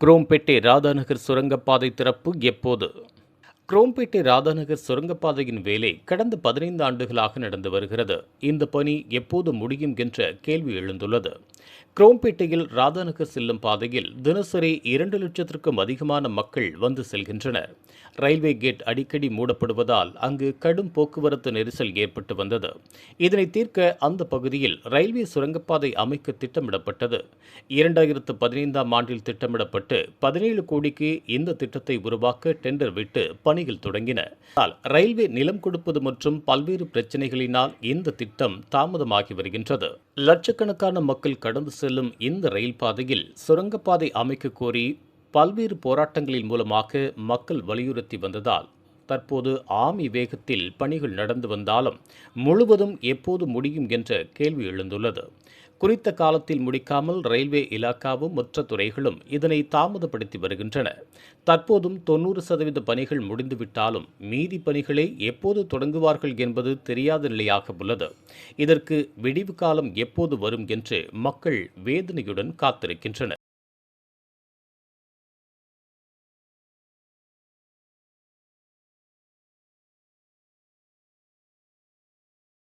குரோம்பேட்டை ராதாநகர் சுரங்கப்பாதை திறப்பு எப்போது? குரோம்பேட்டை ராதாநகர் சுரங்கப்பாதையின் வேலை கடந்த பதினைந்து ஆண்டுகளாக நடந்து வருகிறது. இந்த பணி எப்போது முடியும் என்ற கேள்வி எழுந்துள்ளது. குரோம்பேட்டையில் ராதாநகர் செல்லும் பாதையில் தினசரி இரண்டு லட்சத்திற்கும் அதிகமான மக்கள் வந்து செல்கின்றனர். ரயில்வே கேட் அடிக்கடி மூடப்படுவதால் அங்கு கடும் போக்குவரத்து நெரிசல் ஏற்பட்டு வந்தது. இதனை தீர்க்க அந்த பகுதியில் ரயில்வே சுரங்கப்பாதை அமைக்க திட்டமிடப்பட்டது. இரண்டாயிரத்து பதினைந்தாம் ஆண்டில் திட்டமிடப்பட்டு பதினேழு கோடிக்கு இந்த திட்டத்தை உருவாக்க டெண்டர் விட்டு பணிகள் தொடங்கின. ஆனால் ரயில்வே நிலம் கொடுப்பது மற்றும் பல்வேறு பிரச்சனைகளினால் இந்த திட்டம் தாமதமாகி வருகின்றது. லட்சக்கணக்கான மக்கள் கடந்து செல்லும் இந்த ரயில் பாதையில் சுரங்கப்பாதை அமைக்க கோரி பல்வேறு போராட்டங்களின் மூலமாக மக்கள் வலியுறுத்தி வந்ததால் தற்போது ஆமி வேகத்தில் பணிகள் நடந்து வந்தாலும் முழுவதும் எப்போது முடியும் என்ற கேள்வி எழுந்துள்ளது. குறித்த காலத்தில் முடிக்காமல் ரயில்வே இலாக்காவும் மற்ற துறைகளும் இதனை தாமதப்படுத்தி வருகின்றன. தற்போதும் தொண்ணூறு சதவீத பணிகள் முடிந்துவிட்டாலும் மீதி பணிகளை எப்போது தொடங்குவார்கள் என்பது தெரியாத நிலையாக உள்ளது. இதற்கு விடிவு காலம் எப்போது வரும் என்று மக்கள் வேதனையுடன் காத்திருக்கின்றனர்.